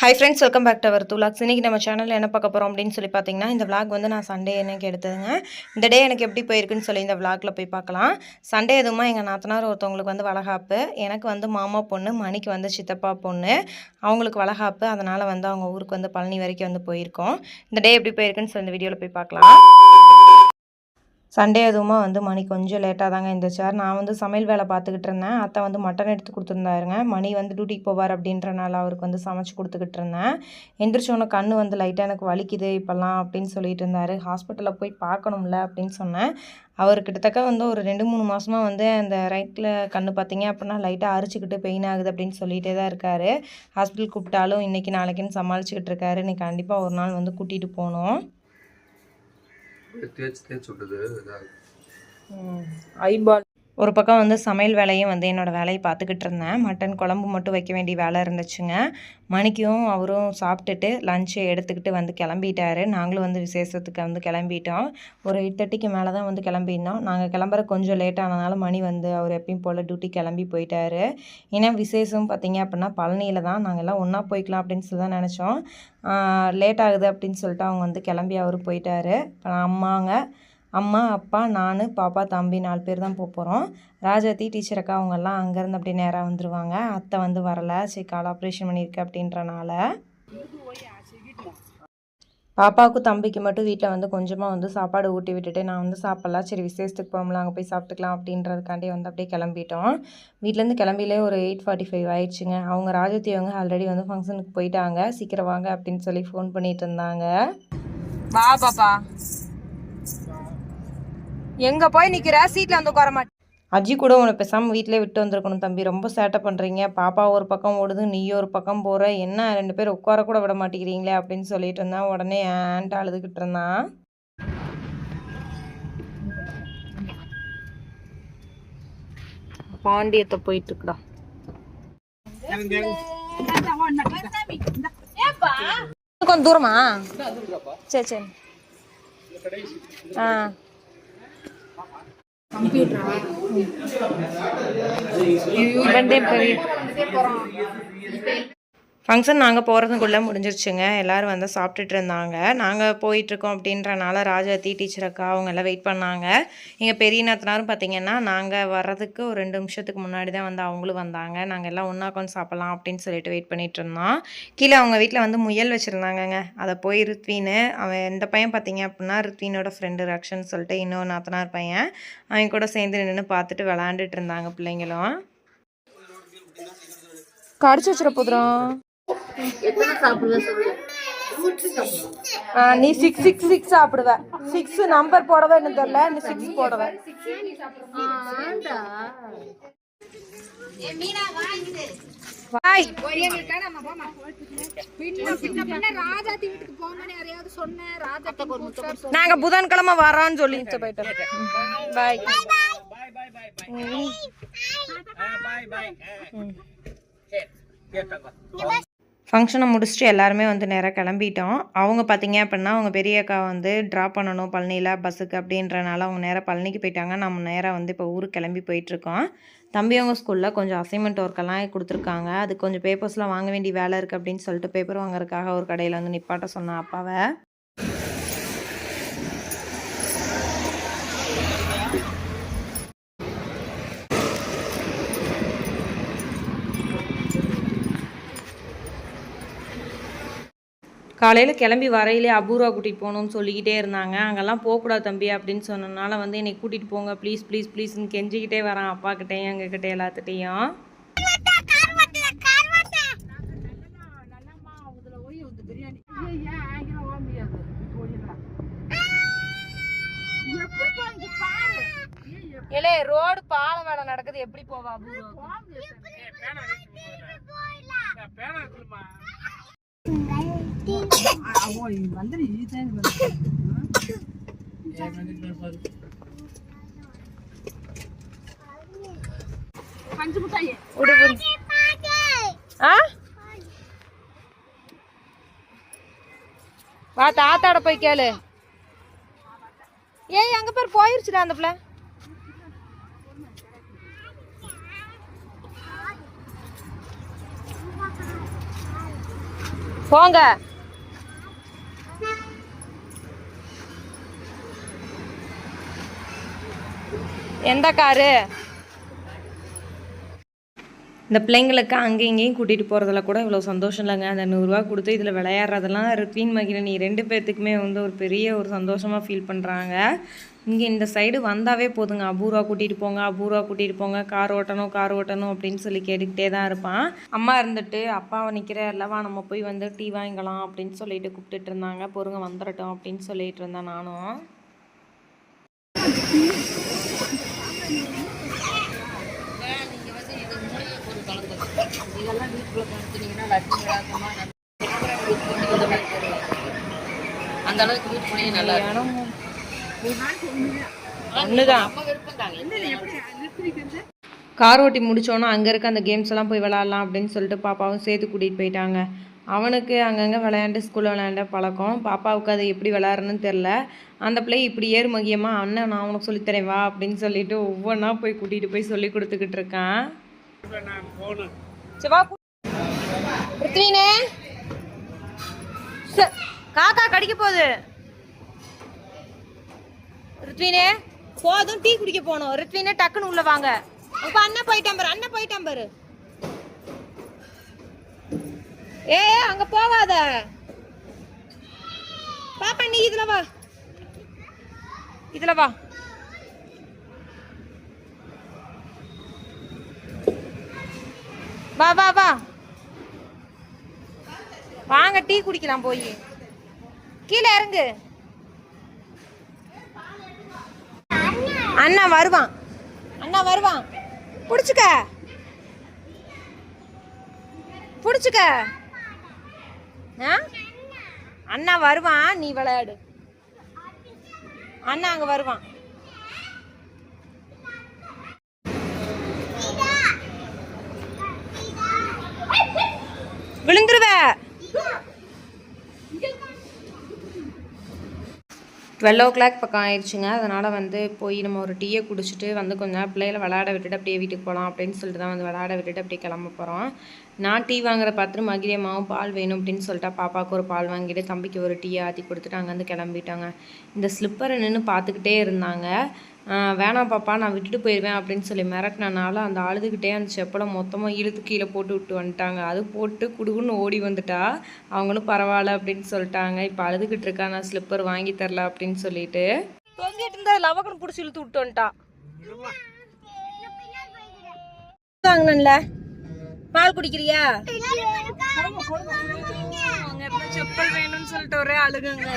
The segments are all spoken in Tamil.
Hi friends welcome back to our துலாக்ஸ் இன்றைக்கி நம்ம சேனலில் என்ன பார்க்க போகிறோம் அப்படின்னு சொல்லி பார்த்தீங்கன்னா இந்த விளாக் வந்து நான் சண்டே எனக்கு எடுத்ததுங்க? இந்த டே எனக்கு எப்படி போயிருக்குன்னு சொல்லி இந்த vlogல போய் பார்க்கலாம். சண்டே எதுவுமா எங்கள் நாத்தனார் ஒருத்தவங்களுக்கு வந்து வளகாப்பு. எனக்கு வந்து மாமா பொண்ணு மணிக்கு வந்து சித்தப்பா பொண்ணு. அவங்களுக்கு வளகாப்பு. அதனால் வந்து அவங்க ஊருக்கு வந்து பழனி வரைக்கும் வந்து போயிருக்கோம். இந்த டே எப்படி போயிருக்குன்னு சொல்லி இந்த வீடியோவில் போய் பார்க்கலாம். சண்டே அதுவுமா வந்து மணி கொஞ்சம் லேட்டாக தாங்க இருந்துச்சார் நான் வந்து சமையல் வேலை பார்த்துக்கிட்டு இருந்தேன். அத்தை வந்து மட்டன் எடுத்து கொடுத்துருந்தாருங்க. மணி வந்து டியூட்டிக்கு போவார் அப்படின்றனால அவருக்கு வந்து சமைச்சு கொடுத்துக்கிட்டு இருந்தேன். எந்திரிச்சோன்னே கண் வந்து லைட்டாக எனக்கு வலிக்குது இப்போல்லாம் அப்படின்னு சொல்லிட்டு இருந்தார். ஹாஸ்பிட்டலில் போய் பார்க்கணும்ல அப்படின்னு சொன்னேன். அவர் கிட்டத்தக்க வந்து ஒரு ரெண்டு மூணு மாதமாக வந்து அந்த ரைட்டில் கண்ணு பார்த்தீங்க அப்படின்னா லைட்டாக அரிச்சுக்கிட்டு பெயின் ஆகுது அப்படின்னு சொல்லிகிட்டே தான் இருக்கார். ஹாஸ்பிட்டல் கூப்பிட்டாலும் இன்றைக்கி நாளைக்குன்னு சமாளிச்சுக்கிட்டு இருக்காரு. நீ கண்டிப்பாக ஒரு நாள் வந்து கூட்டிகிட்டு போகணும். தேய்ச்சி தேய்ச்சி விட்டது ஐபால் ஒரு பக்கம் வந்து சமையல் வேலையும் வந்து என்னோடய வேலையை பார்த்துக்கிட்டு இருந்தேன். மட்டன் குழம்பு மட்டும் வைக்க வேண்டிய வேலை இருந்துச்சுங்க. மணிக்கும் அவரும் சாப்பிட்டுட்டு லஞ்சை எடுத்துக்கிட்டு வந்து கிளம்பிட்டாரு. நாங்களும் வந்து விசேஷத்துக்கு வந்து கிளம்பிட்டோம். ஒரு எயிட் தேர்ட்டிக்கு மேலே தான் வந்து கிளம்பியிருந்தோம். நாங்கள் கிளம்புற கொஞ்சம் லேட் ஆனதுனால மணி வந்து அவர் எப்பயும் போல் டியூட்டி கிளம்பி போயிட்டாரு. ஏன்னா விசேஷம் பார்த்தீங்க அப்படின்னா பழனியில் தான். நாங்கள் எல்லாம் ஒன்றா போய்க்கலாம் அப்படின்னு சொல்லி தான் நினச்சோம் லேட் ஆகுது அப்படின்னு சொல்லிட்டு அவங்க வந்து கிளம்பி அவர் போயிட்டாரு. இப்போ அம்மாங்க அம்மா அப்பா நான் பாப்பா தம்பி நாலு பேர் தான் போக போகிறோம் ராஜாத்தி டீச்சர் அக்கா அவங்கெல்லாம் அங்கேருந்து அப்படியே நேராக வந்துடுவாங்க அத்தை வந்து வரலை. சரி கால் ஆப்ரேஷன் பண்ணியிருக்கு அப்படின்றனால. பாப்பாவுக்கும் தம்பிக்கு மட்டும் வீட்டில் வந்து கொஞ்சமாக வந்து சாப்பாடு ஊட்டி விட்டுட்டு நான் வந்து சாப்பிட்லாம் சரி விசேஷத்துக்கு போகணும்ல அங்கே போய் சாப்பிட்டுக்கலாம் அப்படின்றதுக்காண்டி வந்து அப்படியே கிளம்பிட்டோம். வீட்டிலேருந்து கிளம்பிலே ஒரு எயிட் ஃபார்ட்டி ஃபைவ் ஆயிடுச்சுங்க. அவங்க ராஜத்தி அவங்க ஆல்ரெடி வந்து ஃபங்க்ஷனுக்கு போயிட்டாங்க. சீக்கிரம் வாங்க அப்படின்னு சொல்லி ஃபோன் பண்ணிட்டு இருந்தாங்க. வா பாப்பா. எங்க போய் நிக்கிற சீட்ல வந்து உட்கார மாட்டேன் அஜி கூட உன்னை பேசாமல் வீட்டிலே விட்டு வந்திருக்கணும் தம்பி ரொம்ப சேட்டை பண்ணுறீங்க பாப்பா ஒரு பக்கம் ஓடுது நீ ஒரு பக்கம் போகிற என்ன ரெண்டு பேரும் உட்கார கூட விட மாட்டேங்கிறீங்களே அப்படின்னு சொல்லிட்டு இருந்தான் உடனே ஏன்ட்டு அழுதுகிட்டு இருந்தான் பாண்டியத்தை போயிட்டு இருக்குடா கொஞ்சம் தூரமா சரி சரி ஆ இவன்தே பெரிய ஃபங்க்ஷன் நாங்கள் போகிறதுக்குள்ளே முடிஞ்சிருச்சுங்க. எல்லோரும் வந்து சாப்பிட்டுட்டு இருந்தாங்க நாங்கள் போயிட்டுருக்கோம் அப்படின்றனால ராஜாத்தி டீச்சர் அக்கா அவங்க எல்லாம் வெயிட் பண்ணாங்க. எங்கள் பெரிய நாத்தனாரும் பார்த்தீங்கன்னா நாங்கள் வர்றதுக்கு ஒரு ரெண்டு நிமிஷத்துக்கு முன்னாடி தான் வந்து அவங்களும் வந்தாங்க. நாங்கள் எல்லாம் ஒன்றா உட்காந்து சாப்பிட்லாம் அப்படின்னு சொல்லிட்டு வெயிட் பண்ணிகிட்டு இருந்தோம். கீழே அவங்க வீட்டில் வந்து முயல் வச்சுருந்தாங்கங்க. அதை போய் ரித்வீனு அவன் எந்த பையன் பார்த்தீங்க அப்படின்னா ரித்வீனோட ஃப்ரெண்டு ரக்ஷன் சொல்லிட்டு இன்னொரு நாத்தனார் பையன். அவன் கூட சேர்ந்து நின்று பார்த்துட்டு விளாண்டுட்டு இருந்தாங்க பிள்ளைங்களும். கடிச்சு வச்சிட போதுறோம் ஆ, நீ சிக்ஸ் சிக்ஸ் சிக்ஸ் சாப்பிடுவ. சிக்ஸ் நம்பர் போடவே எனக்கு தெரியல நீ சிக்ஸ் போடுவ. நாங்க புதன்கிழமை வரோம்னு சொல்லி போயிட்டோம் பாய் ஃபங்க்ஷனை முடிச்சுட்டு எல்லாருமே வந்து நேராக கிளம்பிட்டோம். அவங்க பார்த்தீங்க அப்படின்னா அவங்க பெரிய அக்கா வந்து ட்ராப் பண்ணணும் பழனியில் பஸ்ஸுக்கு அப்படின்றனால அவங்க நேராக பழனிக்கு போயிட்டாங்க. நம்ம நேராக வந்து இப்போ ஊருக்கு கிளம்பி போயிட்டுருக்கோம். தம்பி அவங்க ஸ்கூலில் கொஞ்சம் அசைன்மெண்ட் ஒர்க்கெல்லாம் கொடுத்துருக்காங்க. அது கொஞ்சம் பேப்பர்ஸ்லாம் வாங்க வேண்டிய வேலை இருக்குது அப்படின்னு சொல்லிட்டு பேப்பர் வாங்குறதுக்காக ஒரு கடையில் வந்து நிப்பாட்ட சொன்னான் அப்பாவை. காலையில் கிளம்பி வரையிலே அபூர்வா கூட்டிகிட்டு போகணும்னு சொல்லிக்கிட்டே இருந்தாங்க. அங்கெல்லாம் போகக்கூடாது தம்பி அப்படின்னு சொன்னனால வந்து என்னை கூட்டிகிட்டு போங்க ப்ளீஸ் ப்ளீஸ் ப்ளீஸ்னு கெஞ்சிக்கிட்டே வரேன் அப்பா கிட்டேயும் எங்ககிட்ட எல்லாத்துட்டையும் ஏலே ரோடு பாலம் வேலை நடக்குது எப்படி போவா அபூர்வா ஆ? வா தாத்தாட போய் கேளு. ஏய் அங்க பேர் போயிருச்சுடா அந்த பிள்ளை. போங்க. எந்த காரு? இந்த பிள்ளைங்களுக்கு அங்கே இங்கேயும் கூட்டிகிட்டு போகிறதுல கூட இவ்வளோ சந்தோஷம் இல்லைங்க. அந்த நூறுரூவா கொடுத்து இதில் விளையாடுறதெல்லாம் ரித்வின் மகிழனி ரெண்டு பேர்த்துக்குமே வந்து ஒரு பெரிய ஒரு சந்தோஷமாக ஃபீல் பண்ணுறாங்க இங்கே இந்த சைடு வந்தாவே போதுங்க. அபூர்வா கூட்டிகிட்டு போங்க அபூர்வா கூட்டிகிட்டு போங்க. கார் ஓட்டணும் கார் ஓட்டணும் அப்படின்னு சொல்லி கேட்டுக்கிட்டே தான் இருப்பான். அம்மா இருந்துட்டு அப்பாவை நிற்கிற இல்லவா நம்ம போய் வந்து டீ வாங்கிக்கலாம் அப்படின்னு சொல்லிட்டு கூப்பிட்டுட்டு இருந்தாங்க. பொறுங்க வந்துடட்டும் அப்படின்னு சொல்லிட்டு இருந்தேன் நானும். இதெல்லாம் வீட்டுக்குள்ள விளாக்கமா அந்த அளவுக்கு வீட்டுக்குள்ளேயே நல்லா இருக்கும் கார் ஓட்டி முடிச்சோன்னா அங்கே இருக்க அந்த கேம்ஸ் எல்லாம் போய் விளாட்லாம் அப்படின்னு சொல்லிட்டு பாப்பாவும் சேர்த்து கூட்டிகிட்டு போயிட்டாங்க. அவனுக்கு அங்கங்கே விளையாண்டு ஸ்கூலில் விளையாண்ட பழக்கம். பாப்பாவுக்கு அது எப்படி விளாட்றன்னு தெரில அந்த பிள்ளை இப்படி ஏறு மகியமா அண்ணன் நான் உனக்கு சொல்லித்தரேன் வா அப்படின்னு சொல்லிட்டு ஒவ்வொன்றா போய் கூட்டிகிட்டு போய் சொல்லி கொடுத்துக்கிட்டு இருக்கான். பிருத்வினே. ச- காக்கா கடிக்க போகுது. ருத்வினே போதும் டீ குடிக்க போகணும். ருத்வினே டக்குன்னு உள்ள வாங்க. அப்ப அண்ணன் போயிட்டான் பாரு அண்ணன் போயிட்டான் பாரு. ஏ அங்க போகாத. பாப்பா நீ இதுல வா. இதுல வா. வா வா வா. வாங்க டீ குடிக்கலாம் போய். கீழே இறங்கு. அண்ணா வருவான். அண்ணா வருவான். புடிச்சுக்க. புடிச்சுக்க. அண்ணா வருவான் நீ விளையாடு. அண்ணா அங்கே வருவான். டுவெல் ஓ கிளாக் பக்கம் ஆயிடுச்சுங்க அதனால் வந்து போய் நம்ம ஒரு டீயை குடிச்சிட்டு வந்து கொஞ்ச நேரம் பிள்ளைகளை விளையாட விட்டுட்டு அப்படியே வீட்டுக்கு போகலாம் அப்படின்னு சொல்லிட்டு தான் வந்து விளையாட விட்டுட்டு அப்படியே கிளம்ப போகிறோம் நான் டீ வாங்குற பார்த்துட்டு மகிழியம்மாவும் பால் வேணும் அப்படின்னு சொல்லிட்டா பாப்பாவுக்கு ஒரு பால் வாங்கிட்டு தம்பிக்கு ஒரு டீயை ஆற்றி கொடுத்துட்டு அங்கேருந்து கிளம்பிட்டாங்க. இந்த ஸ்லிப்பரை நின்று பார்த்துக்கிட்டே இருந்தாங்க. வேணாம் பாப்பா நான் விட்டுட்டு போயிடுவேன் அப்படின்னு சொல்லி மிரட்டினனால அந்த அழுதுகிட்டே அந்த செப்பலை மொத்தமாக இழுத்து கீழே போட்டு விட்டு வந்துட்டாங்க. அது போட்டு குடுகுன்னு ஓடி வந்துட்டா. அவங்களும் பரவாயில்ல அப்படின்னு சொல்லிட்டாங்க. இப்போ அழுதுகிட்டு இருக்கா நான் ஸ்லிப்பர் வாங்கி தரல அப்படின்னு சொல்லிட்டு. தொங்கிட்டு இருந்தா லவக்கணும் பிடிச்சி இழுத்து விட்டு வந்துட்டா. வாங்கினல பால் குடிக்கிறியா? செப்பல் வேணும்னு சொல்லிட்டு ஒரே அழுகுங்க.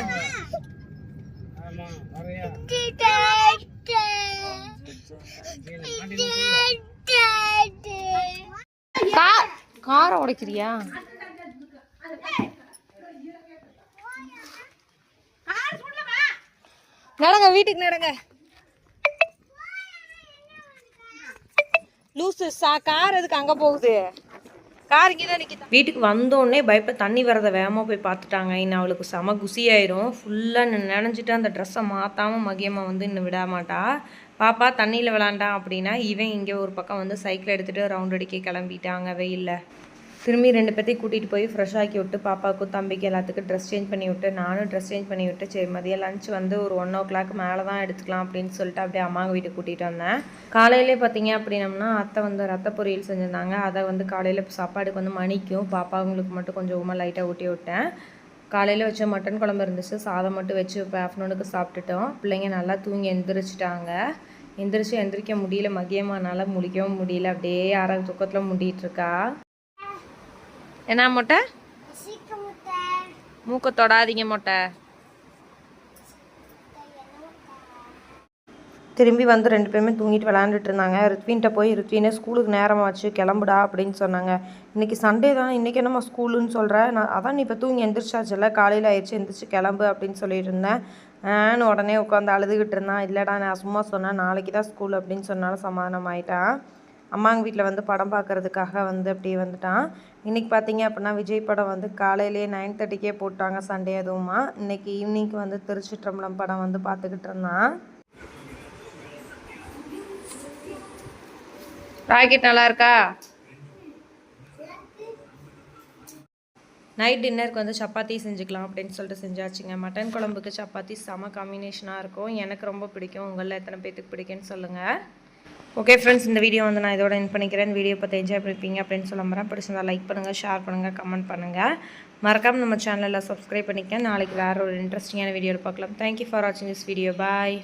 கார் காரை உடைக்கிறியா? நடங்க வீட்டுக்கு நடங்க. லூசு சா கார் எதுக்கு அங்க போகுது? கார் இங்கே தான் நிற்கிது வீட்டுக்கு வந்தோடனே பயப்ப தண்ணி வரதை வேகமாக போய் பார்த்துட்டாங்க இன்னும் அவளுக்கு செம குசியாயிரும். ஃபுல்லாக நினைஞ்சிட்டு அந்த ட்ரெஸ்ஸை மாற்றாமல் மகியம்மா வந்து இன்னும் விட மாட்டா. பாப்பா தண்ணியில் விளாண்டான் அப்படின்னா இவன் இங்கே ஒரு பக்கம் வந்து சைக்கிள் எடுத்துகிட்டு ரவுண்ட் அடிக்க கிளம்பிட்டாங்க வெயிலில் திரும்பி ரெண்டு பேர்த்தையும் கூட்டிகிட்டு போய் ஃப்ரெஷ் ஆக்கி விட்டு பாப்பாவுக்கும் தம்பிக்கு எல்லாத்துக்கும் ட்ரெஸ் சேஞ்ச் பண்ணி விட்டு நானும் ட்ரெஸ் சேஞ்ச் பண்ணி விட்டு சரி மதியம் லஞ்ச் வந்து ஒரு ஒன் ஓ கிளாக் மேலே தான் எடுத்துக்கலாம் அப்படின்னு சொல்லிட்டு அப்படியே அம்மாங்க வீட்டுக்கு கூட்டிகிட்டு வந்தேன். காலையிலே பார்த்தீங்க அப்படின்னம்னா அத்தை வந்து ரத்த பொரியல் செஞ்சுருந்தாங்க. அதை வந்து காலையில் சாப்பாடுக்கு வந்து மணிக்கும் பாப்பாங்களுக்கு மட்டும் கொஞ்சம் உமா லைட்டாக ஊட்டி விட்டேன். காலையில் வச்ச மட்டன் குழம்பு இருந்துச்சு. சாதம் மட்டும் வச்சு இப்போ ஆஃப்டர்நூனுக்கு சாப்பிட்டுட்டோம். பிள்ளைங்க நல்லா தூங்கி எந்திரிச்சிட்டாங்க. எந்திரிச்சு எந்திரிக்க முடியல. மதியமானால முழிக்கவும் முடியல. அப்படியே அரை தூக்கத்தில் முடிட்டு இருக்கா. என்ன மொட்டை? மூக்க தொடாதீங்க மொட்டை. திரும்பி வந்து ரெண்டு பேருமே தூங்கிட்டு விளாண்டுட்டு இருந்தாங்க. ரித்வின்ட்ட போய் ரித்வினே ஸ்கூலுக்கு நேரமாச்சு கிளம்புடா அப்படின்னு சொன்னாங்க. இன்னைக்கு சண்டே தான். இன்னைக்கு என்னம்மா ஸ்கூலுன்னு சொல்கிற நான் அதான் நீ இப்போ தூங்கி எந்திரிச்சாச்சுல்ல? காலையில் ஆயிடுச்சு எந்திரிச்சு கிளம்பு அப்படின்னு சொல்லிட்டு இருந்தேன். ஆன்னு உடனே உட்காந்து அழுதுகிட்டு இருந்தான். இல்லைடா நான் சும்மா சொன்னேன். நாளைக்கு தான் ஸ்கூல் அப்படின்னு சொன்னாலும் சமாதானம் ஆயிட்டான். அம்மாங்க வீட்டில் வந்து படம் பார்க்குறதுக்காக வந்து அப்படியே வந்துட்டான். இன்றைக்கி பார்த்தீங்க அப்படின்னா விஜய் படம் வந்து காலையிலேயே நைன் தேர்ட்டிக்கே போட்டாங்க சண்டே அதுவுமா. இன்னைக்கு ஈவினிங்க்கு வந்து திருச்சிற்றம்பலம் படம் வந்து பார்த்துக்கிட்டு இருந்தான். ராக்கெட் நல்லா இருக்கா? நைட் டின்னருக்கு வந்து சப்பாத்தி செஞ்சுக்கலாம் அப்படின்னு சொல்லிட்டு செஞ்சாச்சுங்க. மட்டன் குழம்புக்கு சப்பாத்தி செம காம்பினேஷனாக இருக்கும். எனக்கு ரொம்ப பிடிக்கும். உங்களில் எத்தனை பேத்துக்கு பிடிக்கும்னு சொல்லுங்கள் ஓகே ஃப்ரெண்ட்ஸ் இந்த வீடியோ வந்து நான் இதோட என் பண்ணிக்கிறேன். வீடியோ பார்த்து என்ஜாய் பண்ணிப்பீங்க அப்படின்னு சொல்ல போகிறேன் பிடிச்சிருந்தா லைக் பண்ணுங்கள் ஷேர் பண்ணுங்கள் கமெண்ட் பண்ணுங்கள் மறக்காமல் நம்ம சேனலில் சப்ஸ்கிரைப் பண்ணிக்க நாளைக்கு வேறு ஒரு இன்ட்ரெஸ்டிங்கான வீடியோ பார்க்கலாம். தேங்க்யூ ஃபார் வாட்சிங் திஸ் வீடியோ பாய்